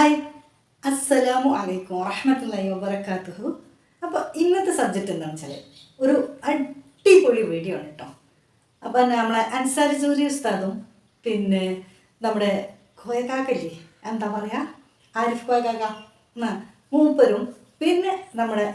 Hi. അസ്സലാമു അലൈക്കും വറഹമത്തല്ലാഹി വബറകാതുഹു. അപ്പോൾ ഇന്നത്തെ സബ്ജക്റ്റ് എന്താണെന്ന് വെച്ചാൽ ഒരു അടിപൊളി വീഡിയോ ആണ് കേട്ടോ അപ്പോൾ നമ്മളെ അൻസാരി ജൂരി ഉസ്താദും പിന്നെ നമ്മുടെ കോയക്കാക്കല്ലേ എന്താ പറയുക ആരിഫ് കോയക്കാക്ക മൂപ്പരും പിന്നെ നമ്മുടെ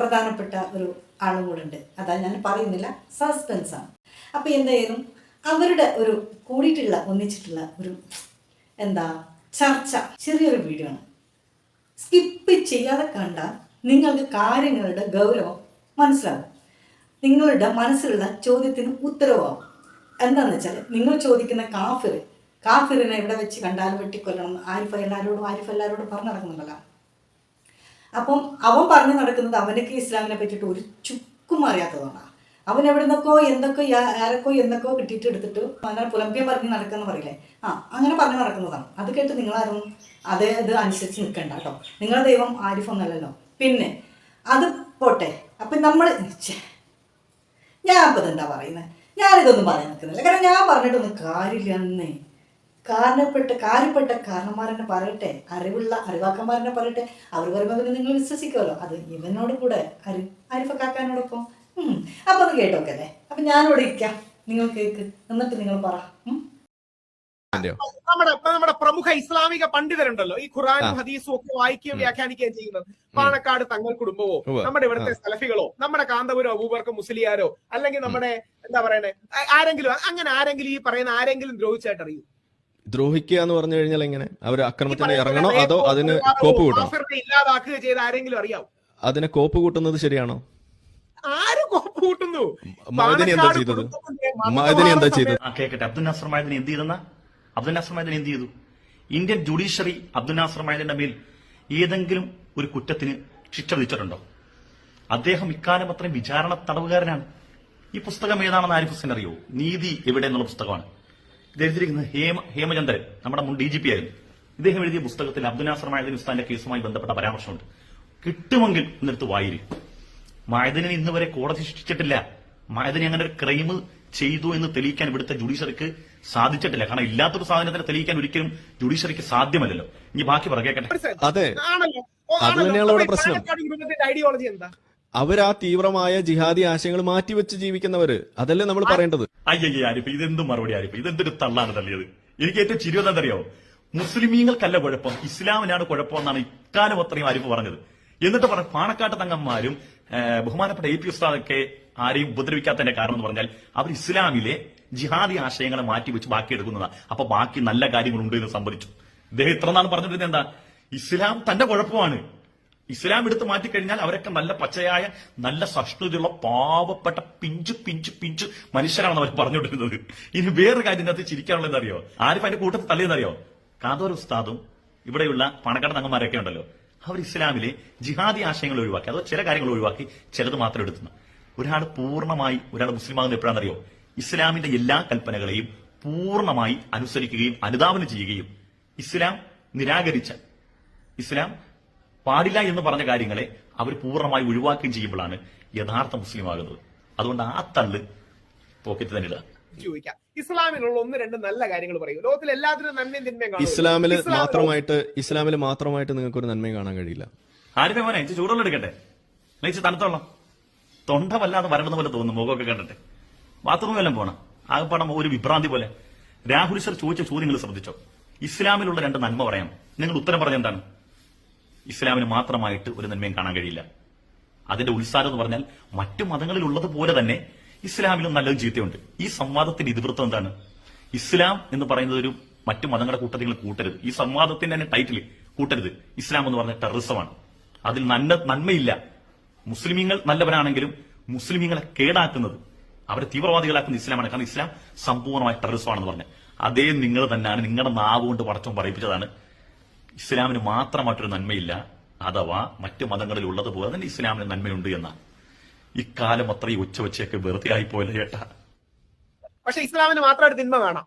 പ്രധാനപ്പെട്ട ഒരു ആളും കൂടെ ഉണ്ട്. അതാ ഞാൻ പറയുന്നില്ല സസ്പെൻസാണ് അപ്പോൾ എന്തായാലും അവരുടെ ഒരു കൂടിയിട്ടുള്ള ഒന്നിച്ചിട്ടുള്ള ഒരു എന്താ ചർച്ച ചെറിയൊരു വീഡിയോ ആണ്. സ്കിപ്പ് ചെയ്യാതെ കണ്ടാൽ നിങ്ങൾക്ക് കാര്യങ്ങളുടെ ഗൗരവം മനസ്സിലാകും നിങ്ങളുടെ മനസ്സിലുള്ള ചോദ്യത്തിന് ഉത്തരവാകും. എന്താണെന്ന് വെച്ചാൽ നിങ്ങൾ ചോദിക്കുന്ന കാഫിർ കാഫിറിനെ എവിടെ വെച്ച് കണ്ടാലും വെട്ടിക്കൊല്ലണം. ആരിഫ് എല്ലാവരോടും ആരിഫ് എല്ലാവരോടും പറഞ്ഞു നടക്കുന്നുണ്ടല്ലോ. അപ്പം അവൻ പറഞ്ഞു നടക്കുന്നത് അവനക്ക് ഇസ്ലാമിനെ പറ്റിയിട്ട് ഒരു ചുക്കും അറിയാത്തതുകൊണ്ടാണ്. അവൻ എവിടെ നിന്നൊക്കെയോ എന്തൊക്കെ ആരൊക്കെയോ എന്തൊക്കെയോ കിട്ടിയിട്ട് എടുത്തിട്ട് അങ്ങനെ പുലമ്പ്യം പറഞ്ഞ് നടക്കുന്ന പറയില്ലേ? ആ അങ്ങനെ പറഞ്ഞു നടക്കുന്നതാണ്. അത് കേട്ട് നിങ്ങളാരും അതേ ഇത് അനുസരിച്ച് നിൽക്കണ്ട കേട്ടോ. നിങ്ങളുടെ ദൈവം ആരിഫൊന്നല്ലല്ലോ. പിന്നെ അത് പോട്ടെ. അപ്പം നമ്മൾ ഞാൻ അപ്പം എന്താ പറയുന്നത് ഞാനിതൊന്നും പറയാൻ നിൽക്കുന്നില്ല. കാരണം ഞാൻ പറഞ്ഞിട്ടൊന്നും കാര്യമില്ല എന്നേ കാരണപ്പെട്ട കാര്യപ്പെട്ട കാരണന്മാരെന്നെ പറയട്ടെ. അറിവുള്ള അറിവാക്കന്മാരെന്നെ പറയട്ടെ. അവർ പറയുമ്പോൾ നിങ്ങൾ വിശ്വസിക്കുമല്ലോ. അത് ഇവനോട് കൂടെ അരി അരിഫക്കാക്കാനോടൊപ്പം ഉം. അപ്പൊ ഒന്ന് കേട്ടോക്കെ അല്ലേ അപ്പൊ ഞാനിവിടെ ഇരിക്കാം. നിങ്ങൾ കേക്ക്. എന്നിട്ട് നിങ്ങൾ പറ. നമ്മുടെ നമ്മുടെ പ്രമുഖ ഇസ്ലാമിക പണ്ഡിതരുണ്ടല്ലോ. ഈ ഖുറാനും ഹദീസും ഒക്കെ വായിക്കുകയും വ്യാഖ്യാനിക്കുകയും ചെയ്യുന്നത്. പാണക്കാട് തങ്ങൾ കുടുംബമോ. നമ്മുടെ ഇവിടുത്തെ സലഫികളോ നമ്മുടെ കാന്തപുരം അബൂബർക്ക് മുസ്ലിയാരോ അല്ലെങ്കിൽ നമ്മുടെ എന്താ പറയണേ ആരെങ്കിലും അങ്ങനെ ആരെങ്കിലും ഈ പറയുന്ന ആരെങ്കിലും ദ്രോഹിച്ചായിട്ട് അറിയൂ. ദ്രോഹിക്കുക എന്ന് പറഞ്ഞു കഴിഞ്ഞാൽ എങ്ങനെ? അവർ ആക്രമണത്തിന് അക്രമത്തിന് ഇറങ്ങണോ അതോ അതിന് കോപ്പ് കൂട്ടണോ? ഇല്ലാതാക്കുക ചെയ്ത ആരെങ്കിലും അറിയാവും? അതിനെ കോപ്പ് കൂട്ടുന്നത് ശരിയാണോ? ആര് കോപ്പ് കൂട്ടുന്നു എന്താ ചെയ്തത്? എന്താ ചെയ്തത്? ആ കേക്കട്ടെ. അബ്ദുൽ നാസർ മൈദിന് എന്ത് ചെയ്തെന്ന? അബ്ദുൽ നാസർ മൈദിന് എന്ത് ചെയ്തു? ഇന്ത്യൻ ജുഡീഷ്യറി അബ്ദുൽ നാസർ മൈദിന്റെ മേൽ ഏതെങ്കിലും ഒരു കുറ്റത്തിന് ശിക്ഷ വിധിച്ചിട്ടുണ്ടോ? അദ്ദേഹം ഇക്കാലം അത്രയും വിചാരണ തടവുകാരനാണ് ഈ പുസ്തകം ഏതാണെന്ന് ആരിഫ് ഹുസൈൻ അറിയോ? നീതി എവിടെ എന്നുള്ള പുസ്തകമാണ്. ഇത് എഴുതിയിരിക്കുന്നത് ഹേമ ഹേമചന്ദ്രൻ നമ്മുടെ മുൻ ഡി ജി പി ആയിരുന്നു. ഇദ്ദേഹം എഴുതിയ പുസ്തകത്തിൽ അബ്ദുൽ നാസർ മൈദിൻ ഉസ്താന്റെ കേസുമായി ബന്ധപ്പെട്ട പരാമർശമുണ്ട്. കിട്ടുമെങ്കിൽ എന്നെടുത്ത് വായിരി. മായതിനെ ഇന്ന് വരെ കോടതി ശിക്ഷിച്ചിട്ടില്ല. മായതിനെ അങ്ങനെ ഒരു ക്രൈം ചെയ്തു എന്ന് തെളിയിക്കാൻ ഇവിടുത്തെ ജുഡീഷ്യറിക്ക് സാധിച്ചിട്ടില്ല. കാരണം ഇല്ലാത്തൊരു സാധനത്തിനെ തെളിയിക്കാൻ ഒരിക്കലും ജുഡീഷ്യറിക്ക് സാധ്യമല്ലല്ലോ. ഇനി ബാക്കി പറ കേക്കട്ടെ. അതെ. ഇവിടെ പ്രശ്നം. ഐഡിയോളജി എന്താ? അവർ ആ തീവ്രമായ ജിഹാദി ആശയങ്ങൾ മാറ്റിവെച്ച് ജീവിക്കുന്നവര്. അതല്ലേ നമ്മൾ പറയേണ്ടത്. അയ്യയ്യ ആരിഫ് ഇതെന്തും മറുപടി ആരിഫ്? ഇതെന്തൊരു തള്ളാണ് തള്ളിയത്? എനിക്ക് ഏറ്റവും ചിരിയോന്നറിയോ മുസ്ലിമീങ്ങൾക്കല്ല കുഴപ്പം. ഇസ്ലാമിനാണ് കുഴപ്പം എന്നാണ് ഇക്കാലം അത്രയും ആരിഫ് പറഞ്ഞത്. എന്നിട്ട് പറഞ്ഞ പാണക്കാട്ട് തങ്ങന്മാരും ബഹുമാനപ്പെട്ട എ പി ഉസ്താദൊക്കെ ആരെയും ഉപദ്രവിക്കാത്തതിന്റെ കാരണം എന്ന് പറഞ്ഞാൽ അവർ ഇസ്ലാമിലെ ജിഹാദി ആശയങ്ങളെ മാറ്റി വെച്ച് ബാക്കി എടുക്കുന്നതാണ് അപ്പൊ ബാക്കി നല്ല കാര്യങ്ങളുണ്ട് എന്ന് സംബന്ധിച്ചു. ഇദ്ദേഹം ഇത്ര നാൾ പറഞ്ഞിരുന്നത് എന്താ? ഇസ്ലാം തന്റെ കുഴപ്പമാണ്. ഇസ്ലാം എടുത്ത് മാറ്റിക്കഴിഞ്ഞാൽ അവരൊക്കെ നല്ല പച്ചയായ നല്ല സഹിഷ്ണുതയുള്ള പാവപ്പെട്ട പിഞ്ചു പിഞ്ചു പിഞ്ചു മനുഷ്യരാണെന്ന് അവർ പറഞ്ഞുകൊണ്ടിരുന്നത്. ഇനി വേറൊരു കാര്യം ഇതിനകത്ത് ചിരിക്കാനുള്ള എന്തറിയോ ആരിഫ് അതിന്റെ കൂട്ടത്തിൽ തള്ളിയെന്നറിയോ കാതോർ ഉസ്താദും ഇവിടെയുള്ള പണക്കാട് തങ്ങന്മാരൊക്കെ ഉണ്ടല്ലോ. അവർ ഇസ്ലാമിലെ ജിഹാദി ആശയങ്ങൾ ഒഴിവാക്കി അതോ ചില കാര്യങ്ങൾ ഒഴിവാക്കി ചിലത് മാത്രം എടുത്തുന്നു. ഒരാൾ പൂർണമായി ഒരാൾ മുസ്ലിം ആകുന്നത് എപ്പോഴാണെന്നറിയോ? ഇസ്ലാമിന്റെ എല്ലാ കൽപ്പനകളെയും പൂർണമായി അനുസരിക്കുകയും അനുധാവനം ചെയ്യുകയും ഇസ്ലാം നിരാകരിച്ച ഇസ്ലാം പാടില്ല എന്ന് പറഞ്ഞ കാര്യങ്ങളെ അവർ പൂർണമായി ഒഴിവാക്കുകയും ചെയ്യുമ്പോഴാണ് യഥാർത്ഥ മുസ്ലിം ആകുന്നത്. അതുകൊണ്ട് ആ തള്ള് പോക്കറ്റ് തന്നെ ഇടുക. ചോദിക്കാം. ഇസ്ലാമിലുള്ള ഒന്ന് രണ്ട് നല്ല കാര്യങ്ങൾ പറയൂ. ലോകത്തിൽ എല്ലാത്തിനും നന്മയും തിന്മയും കാണുമല്ലോ. ഇസ്ലാമിൽ ഇസ്ലാമിൽ മാത്രമായിട്ട് ഇസ്ലാമിൽ മാത്രമായിട്ട് നിങ്ങൾക്ക് ഒരു നന്മയും കാണാൻ കഴിയില്ല. ആരുടെ മോനെ? ചൂടുള്ള എടുക്കട്ടെ. തണുത്തോളം. തൊണ്ട വല്ലാതെ വരണമെന്ന് പോലെ തോന്നുന്നു മുഖമൊക്കെ കണ്ടിട്ട്. ബാത്റൂമിൽ എല്ലാം പോണം? ആകെപ്പാടം ഒരു വിഭ്രാന്തി പോലെ. രാഹുൽ സർ ചോദിച്ച ചോദ്യങ്ങൾ ശ്രദ്ധിച്ചോ? ഇസ്ലാമിലുള്ള രണ്ട് നന്മ പറയാം. നിങ്ങൾ ഉത്തരം പറഞ്ഞ എന്താണ്? ഇസ്ലാമിന് മാത്രമായിട്ട് ഒരു നന്മയും കാണാൻ കഴിയില്ല. അതിന്റെ ഉത്സാരം എന്ന് പറഞ്ഞാൽ മറ്റു മതങ്ങളിലുള്ളത് പോലെ തന്നെ ഇസ്ലാമിലും നല്ലൊരു ചീത്തയുണ്ട്. ഈ സംവാദത്തിന്റെ ഇതിവൃത്തം എന്താണ്? ഇസ്ലാം എന്ന് പറയുന്നത് ഒരു മറ്റു മതങ്ങളുടെ കൂട്ടത്തിൽ കൂട്ടരുത്. ഈ സംവാദത്തിന്റെ തന്നെ ടൈറ്റിൽ കൂട്ടരുത്. ഇസ്ലാം എന്ന് പറഞ്ഞ ടെററിസമാണ് അതിൽ നന്മ നന്മയില്ല. മുസ്ലിമീങ്ങൾ നല്ലവരാണെങ്കിലും മുസ്ലിമീങ്ങളെ കേടാക്കുന്നത് അവരെ തീവ്രവാദികളാക്കുന്ന ഇസ്ലാമാണ്. കാരണം ഇസ്ലാം സമ്പൂർണമായ ടെററിസമാണെന്ന് പറഞ്ഞത് അതേ നിങ്ങൾ തന്നെയാണ് നിങ്ങളുടെ നാവ് കൊണ്ട് പടച്ചം പറയിപ്പിച്ചതാണ്. ഇസ്ലാമിന് മാത്രമായിട്ടൊരു നന്മയില്ല. അഥവാ മറ്റു മതങ്ങളിൽ ഉള്ളതുപോലെ തന്നെ ഇസ്ലാമിന് നന്മയുണ്ട് എന്നാണ്. ഇക്കാലം അത്രയും ഉച്ച വെച്ചൊക്കെ വെറുതെ ആയി ആയിപ്പോയല്ലോ ചേട്ടാ. പക്ഷെ ഇസ്ലാമിന് മാത്രമായിട്ട് തിന്മ കാണാം.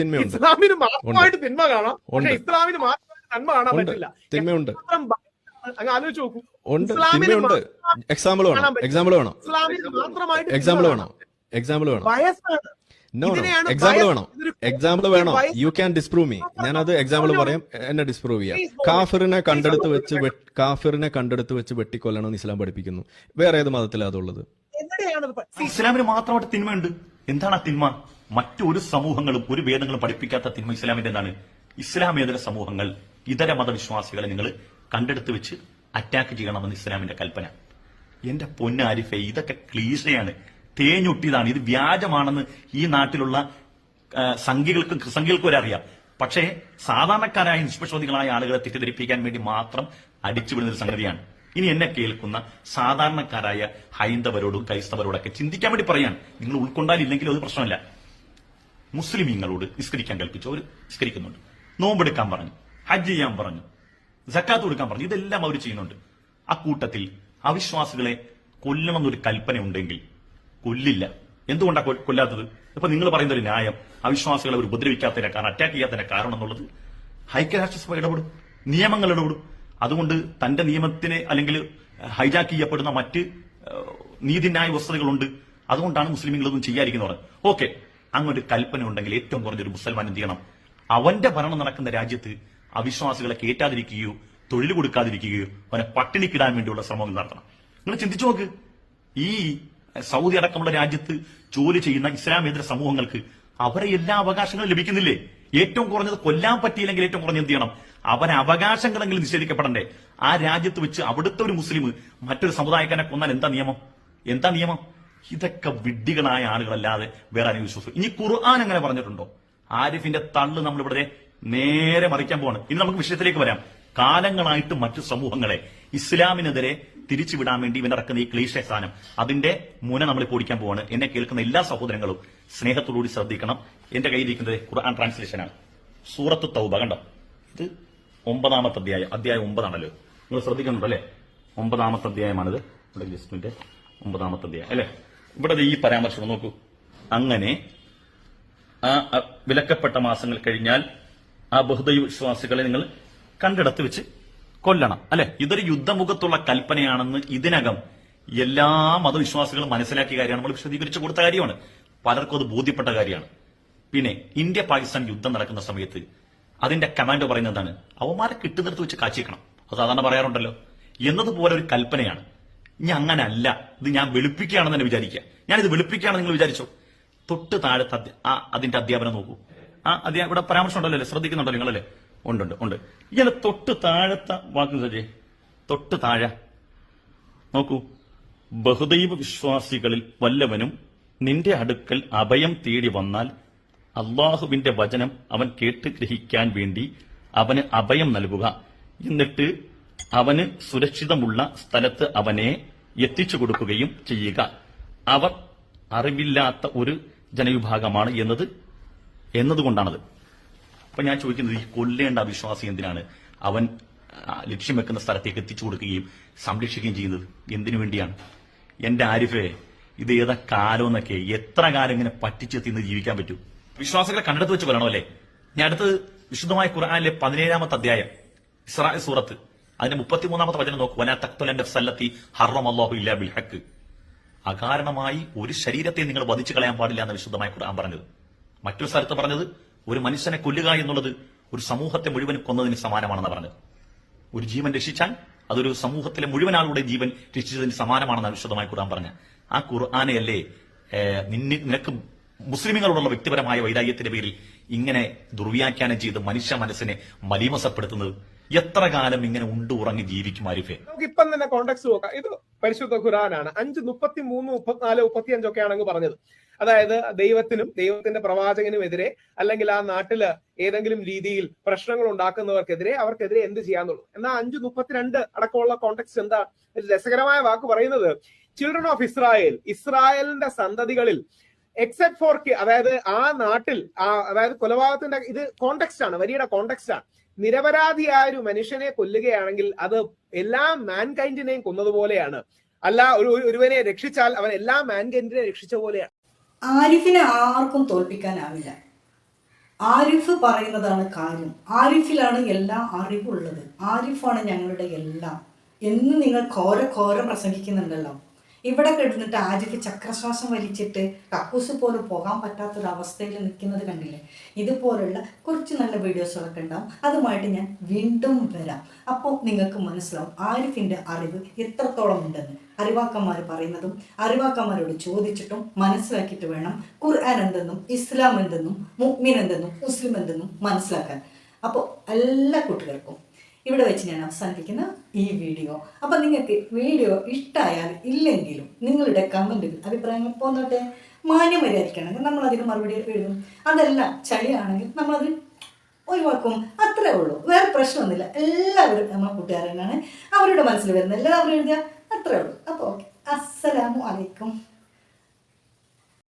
തിന്മയുണ്ട്. ഇസ്ലാമിന് മാത്രമായിട്ട് തിന്മ കാണാം. പക്ഷെ. ഇസ്ലാമിന് മാത്രമായിട്ട് നന്മ കാണാൻ പറ്റില്ല. തിന്മയുണ്ട്. അങ്ങ് ആലോചിച്ച് നോക്കൂ. ഉണ്ട്. ഇസ്ലാമിന് തിന്മയുണ്ട്. എക്സാമ്പിൾ വേണം. എക്സാമ്പിൾ വേണം. ഇസ്ലാമിന് മാത്രമായിട്ട് എക്സാമ്പിൾ വേണം. എക്സാമ്പിൾ വേണം. വയസ്സാണ്. എക്സാമ്പിൾ വേണം. എക്സാമ്പിൾ വേണോ. യു ക്യാൻ ഡിസ്പ്രൂവ് മീ ഞാനത് എക്സാമ്പിൾ പറയാം. എന്നെ ഡിസ്പ്രൂവ് ചെയ്യാം. കാഫിറിനെ കണ്ടെടുത്ത് വെച്ച് കാഫിറിനെ കണ്ടെടുത്ത് വെച്ച് വെട്ടിക്കൊല്ലണമെന്ന് ഇസ്ലാം പഠിപ്പിക്കുന്നു. വേറെ ഏത് മതത്തിലാണ് അതുള്ളത്? ഇസ്ലാമിന് മാത്രമായിട്ട് തിന്മയുണ്ട്. എന്താണ് ആ തിന്മ? മറ്റൊരു സമൂഹങ്ങളും ഒരു വേദങ്ങളും പഠിപ്പിക്കാത്ത തിന്മ ഇസ്ലാമിന്റെ എന്താണ്? ഇസ്ലാമേതര സമൂഹങ്ങൾ? ഇതര മതവിശ്വാസികളെ നിങ്ങൾ കണ്ടെടുത്ത് വെച്ച് അറ്റാക്ക് ചെയ്യണമെന്ന് ഇസ്ലാമിന്റെ കൽപ്പന. എന്റെ പൊന്നാരിഫെ ഇതൊക്കെ ക്ലീശയാണ് തേഞ്ഞൊട്ടിയതാണ്. ഇത് വ്യാജമാണെന്ന് ഈ നാട്ടിലുള്ള സംഖ്യകൾക്കും സംഘികൾക്കും വരെ അറിയാം. പക്ഷേ സാധാരണക്കാരായ നിഷ്പക്ഷവാദികളായ ആളുകളെ തെറ്റിദ്ധരിപ്പിക്കാൻ വേണ്ടി മാത്രം അടിച്ചുവിടുന്ന ഒരു സംഗതിയാണ്. ഇനി എന്നെ കേൾക്കുന്ന സാധാരണക്കാരായ ഹൈന്ദവരോടും ക്രൈസ്തവരോടൊക്കെ ചിന്തിക്കാൻ വേണ്ടി പറയാൻ നിങ്ങൾ ഉൾക്കൊണ്ടാലില്ലെങ്കിലും അത് പ്രശ്നമല്ല. മുസ്ലിമീങ്ങളോട് നിസ്കരിക്കാൻ കൽപ്പിച്ചു അവർ നിസ്കരിക്കുന്നുണ്ട്. നോമ്പെടുക്കാൻ പറഞ്ഞു. ഹജ്ജ് ചെയ്യാൻ പറഞ്ഞു. ജക്കാത്ത് കൊടുക്കാൻ പറഞ്ഞു. ഇതെല്ലാം അവർ ചെയ്യുന്നുണ്ട്. ആ കൂട്ടത്തിൽ അവിശ്വാസികളെ കൊല്ലണമെന്നൊരു കൽപ്പന ഉണ്ടെങ്കിൽ കൊല്ലില്ല. എന്തുകൊണ്ടാണ് കൊല്ലാത്തത്? ഇപ്പൊ നിങ്ങൾ പറയുന്ന ഒരു ന്യായം. അവിശ്വാസികളെ അവർ ഉപദ്രവിക്കാത്തതിന് കാരണം അറ്റാക്ക് ചെയ്യാത്തതിന്റെ കാരണം എന്നുള്ളത് ഐക്യരാഷ്ട്രസഭ ഇടപെടും. നിയമങ്ങൾ ഇടപെടും. അതുകൊണ്ട് തന്റെ നിയമത്തിനെ അല്ലെങ്കിൽ ഹൈജാക്ക് ചെയ്യപ്പെടുന്ന മറ്റ് നീതിന്യായ വസ്തുതകളുണ്ട്. അതുകൊണ്ടാണ് മുസ്ലിമുകൾ ഇതൊന്നും ചെയ്യാതിരിക്കുന്നത് ഓക്കെ. അങ്ങൊരു കൽപ്പന ഉണ്ടെങ്കിൽ ഏറ്റവും കുറഞ്ഞൊരു മുസൽമാൻ എന്ത് ചെയ്യണം? അവന്റെ ഭരണം നടക്കുന്ന രാജ്യത്ത് അവിശ്വാസികളെ കയറ്റാതിരിക്കുകയോ തൊഴിൽ കൊടുക്കാതിരിക്കുകയോ അവനെ പട്ടിണിക്കിടാൻ വേണ്ടിയുള്ള ശ്രമങ്ങൾ നടത്തണം. നിങ്ങൾ ചിന്തിച്ചു നോക്ക്. ഈ സൗദി അടക്കമുള്ള രാജ്യത്ത് ജോലി ചെയ്യുന്ന ഇസ്ലാമേതര സമൂഹങ്ങൾക്ക് അവരെ എല്ലാ അവകാശങ്ങളും ലഭിക്കുന്നില്ലേ? ഏറ്റവും കുറഞ്ഞത് കൊല്ലാൻ പറ്റിയില്ലെങ്കിൽ ഏറ്റവും കുറഞ്ഞത് എന്ത് ചെയ്യണം? അവരെ അവകാശങ്ങളെങ്കിലും നിഷേധിക്കപ്പെടണ്ടേ? ആ രാജ്യത്ത് വെച്ച് അവിടുത്തെ ഒരു മുസ്ലിം മറ്റൊരു സമുദായക്കാരനെ കൊന്നാൽ എന്താ നിയമം? എന്താ നിയമം? ഇതൊക്കെ വിഡ്ഢികളായ ആളുകളല്ലാതെ വേറെ ആരും വിശ്വസിക്കും ഇനി ഖുർആൻ അങ്ങനെ പറഞ്ഞിട്ടുണ്ടോ? ആരിഫിന്റെ തള്ള് നമ്മളിവിടെ നേരെ മറിക്കാൻ പോവാണ്. ഇനി നമുക്ക് വിഷയത്തിലേക്ക് വരാം. കാലങ്ങളായിട്ട് മറ്റു സമൂഹങ്ങളെ ഇസ്ലാമിനെതിരെ തിരിച്ചുവിടാൻ വേണ്ടി ഇവനിറക്കുന്ന ഈ ക്ലീശ സ്ഥാനം അതിന്റെ മുന നമ്മൾ പൊടിക്കാൻ പോവാണ്. എന്നെ കേൾക്കുന്ന എല്ലാ സഹോദരങ്ങളും സ്നേഹത്തോടുകൂടി ശ്രദ്ധിക്കണം. എന്റെ കയ്യിലിരിക്കുന്നത് ഖുർആൻ ട്രാൻസ്ലേഷനാണ് സൂറത്ത് തൗബ കണ്ടോ? ഇത് ഒമ്പതാമത്തെ അധ്യായം. അധ്യായം ഒമ്പതാണല്ലോ. നിങ്ങൾ ശ്രദ്ധിക്കുന്നുണ്ടോ അല്ലേ? ഒമ്പതാമത്തെ അധ്യായമാണിത്. ഇവിടെ ജസ്റ്റിന്റെ ഒമ്പതാമത്തെ അധ്യായം. അല്ലേ? ഇവിടെ ഈ പരാമർശം നോക്കൂ. അങ്ങനെ ആ വിലക്കപ്പെട്ട മാസങ്ങൾ കഴിഞ്ഞാൽ ആ ബഹുദൈവ വിശ്വാസികളെ നിങ്ങൾ കണ്ടിടത്ത് വെച്ച് കൊല്ലണം അല്ലെ? ഇതൊരു യുദ്ധമുഖത്തുള്ള കൽപ്പനയാണെന്ന് ഇതിനകം എല്ലാ മതവിശ്വാസികളും മനസ്സിലാക്കിയ കാര്യമാണ്. നമ്മൾ വിശദീകരിച്ചു കൊടുത്ത കാര്യമാണ്. പലർക്കും അത് ബോധ്യപ്പെട്ട കാര്യമാണ്. പിന്നെ ഇന്ത്യ പാകിസ്ഥാൻ യുദ്ധം നടക്കുന്ന സമയത്ത് അതിന്റെ കമാൻഡോ പറയുന്നത് എന്താണ്? അവന്മാരെ കിട്ടുന്നിടത്ത് വെച്ച് കാച്ചിക്കണം അത് സാധാരണ പറയാറുണ്ടല്ലോ. എന്നതുപോലെ ഒരു കൽപ്പനയാണ്. ഇനി അങ്ങനല്ല. ഇത് ഞാൻ വെളുപ്പിക്കുകയാണെന്ന് തന്നെ വിചാരിക്കുക. ഞാനിത് വെളുപ്പിക്കുകയാണെന്ന് നിങ്ങൾ വിചാരിച്ചോ? തൊട്ട് താഴെ അതിന്റെ അധ്യാപനം നോക്കൂ. ആ അധ്യാപന ഇവിടെ പരാമർശം ഉണ്ടല്ലോ ശ്രദ്ധിക്കുന്നുണ്ടല്ലോ നിങ്ങളല്ലേ? ഉണ്ട് ഉണ്ട് ഇയാളെ തൊട്ട് താഴത്തെ വാക്ക് സജേ തൊട്ട് താഴെ. നോക്കൂ. ബഹുദൈവ വിശ്വാസികളിൽ വല്ലവനും നിന്റെ അടുക്കൽ അഭയം തേടി വന്നാൽ അള്ളാഹുവിന്റെ വചനം അവൻ കേട്ട് ഗ്രഹിക്കാൻ വേണ്ടി അവന് അഭയം നൽകുക. എന്നിട്ട് അവന് സുരക്ഷിതമുള്ള സ്ഥലത്ത് അവനെ എത്തിച്ചു കൊടുക്കുകയും ചെയ്യുക. അവർ അറിവില്ലാത്ത ഒരു ജനവിഭാഗമാണ് എന്നത് എന്നതുകൊണ്ടാണത്. അപ്പൊ ഞാൻ ചോദിക്കുന്നത് ഈ കൊല്ലേണ്ട അവിശ്വാസി എന്തിനാണ്? അവൻ ലക്ഷ്യം വെക്കുന്ന സ്ഥലത്തേക്ക് എത്തിച്ചു കൊടുക്കുകയും സംരക്ഷിക്കുകയും ചെയ്യുന്നത് എന്തിനു വേണ്ടിയാണ്? എന്റെ ആരിഫേ ഇത് ഏതാ കാലം എന്നൊക്കെ എത്ര കാലം ഇങ്ങനെ പറ്റിച്ചെത്തിന്ന് ജീവിക്കാൻ പറ്റൂ? വിശ്വാസികളെ കണ്ടെടുത്ത് വെച്ച് പറയണോ അല്ലേ? ഞാൻ അടുത്തത് വിശുദ്ധമായ ഖുർആനിലെ പതിനേഴാമത്തെ അധ്യായം ഇസ്രാ സൂറത്ത് അതിന്റെ മുപ്പത്തിമൂന്നാമത്തെ വചനം നോക്കൂ. വലാ തക്തുലന്റെ സല്ലത്തി ഹറം അള്ളാഹു ഇല്ലാ ബിൽ ഹക്ക് അകാരണമായി ഒരു ശരീരത്തെ നിങ്ങൾ വധിച്ചു കളയാൻ പാടില്ല എന്ന് വിശുദ്ധമായ ഖുർആൻ പറഞ്ഞത്. മറ്റൊരു സ്ഥലത്ത് പറഞ്ഞത് ഒരു മനുഷ്യനെ കൊല്ലുക എന്നുള്ളത് ഒരു സമൂഹത്തെ മുഴുവൻ കൊന്നതിന് സമാനമാണെന്ന് പറഞ്ഞത്. ഒരു ജീവൻ രക്ഷിച്ചാൽ അതൊരു സമൂഹത്തിലെ മുഴുവൻ ആളുടെ ജീവൻ രക്ഷിച്ചതിന് സമാനമാണെന്ന് വിശദമായി ഖുർആൻ പറഞ്ഞ. ആ ഖുർആാനെയല്ലേ നിനക്ക് മുസ്ലിമുകളോടുള്ള വ്യക്തിപരമായ വൈരാഗ്യത്തിന്റെ പേരിൽ ഇങ്ങനെ ദുർവ്യാഖ്യാനം ചെയ്ത് മനുഷ്യ മനസ്സിനെ മലീമസപ്പെടുത്തുന്നത്? എത്ര കാലം ഇങ്ങനെ ഉണ്ടു ഉറങ്ങി ജീവിക്കും ആരിഫെ? നമുക്ക് ഇപ്പം തന്നെ കോണ്ടാക്ട് നോക്കാം. ഇത് പരിശുദ്ധ ഖുറാനാണ് അഞ്ച് മുപ്പത്തി മൂന്ന് മുപ്പത്തിനാല് മുപ്പത്തി അഞ്ചൊക്കെയാണെങ്കിൽ പറഞ്ഞത്. അതായത് ദൈവത്തിനും ദൈവത്തിന്റെ പ്രവാചകനും എതിരെ അല്ലെങ്കിൽ ആ നാട്ടിൽ ഏതെങ്കിലും രീതിയിൽ പ്രശ്നങ്ങൾ ഉണ്ടാക്കുന്നവർക്കെതിരെ അവർക്കെതിരെ എന്ത് ചെയ്യാന്നുള്ളൂ. എന്നാൽ അഞ്ചു മുപ്പത്തിരണ്ട് അടക്കമുള്ള കോണ്ടെക്സ്റ്റ് എന്താ? രസകരമായ വാക്ക് പറയുന്നത് ചിൽഡ്രൻ ഓഫ് ഇസ്രായേൽ ഇസ്രായേലിന്റെ സന്തതികളിൽ എക്സെപ്റ്റ് ഫോർ അതായത് ആ നാട്ടിൽ ആ അതായത് കൊലപാതകത്തിന്റെ ഇത് കോണ്ടെക്സ്റ്റ് ആണ് വരിയുടെ കോണ്ടെക്സ്റ്റ് ആണ്. നിരപരാധിയായ ഒരു മനുഷ്യനെ കൊല്ലുകയാണെങ്കിൽ അത് എല്ലാ മാൻകൈൻഡിനെയും കൊന്നതുപോലെയാണ്. അല്ല ഒരു- ഒരുവനെ രക്ഷിച്ചാൽ അവൻ എല്ലാ മാൻകൈൻഡിനെ രക്ഷിച്ച പോലെയാണ്. ആരിഫിനെ ആർക്കും തോൽപ്പിക്കാനാവില്ല. ആരിഫ് പറയുന്നതാണ് കാര്യം. ആരിഫിലാണ് എല്ലാ അറിവുള്ളത് ആരിഫാണ് ഞങ്ങളുടെ എല്ലാം. എന്ന് നിങ്ങൾ ഘോര ഘോരം പ്രസംഗിക്കുന്നുണ്ടല്ലോ. ഇവിടെ കിടന്നിട്ട് ആദ്യത്തെ ചക്രശ്വാസം വലിച്ചിട്ട് കക്കൂസ് പോലും പോകാൻ പറ്റാത്തൊരവസ്ഥയിൽ നിൽക്കുന്നത് കണ്ടില്ലേ? ഇതുപോലുള്ള കുറച്ച് നല്ല വീഡിയോസുകളൊക്കെ ഉണ്ടാവും. അതുമായിട്ട് ഞാൻ വീണ്ടും വരാം. അപ്പോൾ നിങ്ങൾക്ക് മനസ്സിലാവും ആരിഫിന്റെ അറിവ് എത്രത്തോളം ഉണ്ടെന്ന്. അറിവാക്കന്മാർ പറയുന്നതും അറിവാക്കന്മാരോട് ചോദിച്ചിട്ടും മനസ്സിലാക്കിയിട്ട് വേണം ഖുർആൻ എന്തെന്നും ഇസ്ലാം എന്തെന്നും മുഗ്മിൻ എന്തെന്നും മുസ്ലിം എന്തെന്നും മനസ്സിലാക്കാൻ. അപ്പോൾ എല്ലാ കുട്ടികൾക്കും ഇവിടെ വെച്ച് ഞാൻ അവസാനിപ്പിക്കുന്ന ഈ വീഡിയോ. അപ്പം നിങ്ങൾക്ക് വീഡിയോ ഇഷ്ടമായാൽ ഇല്ലെങ്കിലും നിങ്ങളുടെ കമന്റുകൾ അഭിപ്രായങ്ങൾ പോന്നോട്ടെ. മാന്യമര്യാദിക്കുകയാണെങ്കിൽ നമ്മൾ അതിന് മറുപടി എഴുതും. അതല്ല ചളിയാണെങ്കിൽ നമ്മളത് ഒഴിവാക്കും. അത്രേ ഉള്ളൂ. വേറെ പ്രശ്നമൊന്നുമില്ല. എല്ലാവരും നമ്മളെ കൂട്ടുകാരനാണ് അവരുടെ മനസ്സിൽ വരുന്ന എല്ലാവരും എഴുതുക. അത്രേ ഉള്ളൂ. അപ്പോൾ ഓക്കെ അസ്സലാമു അലൈക്കും.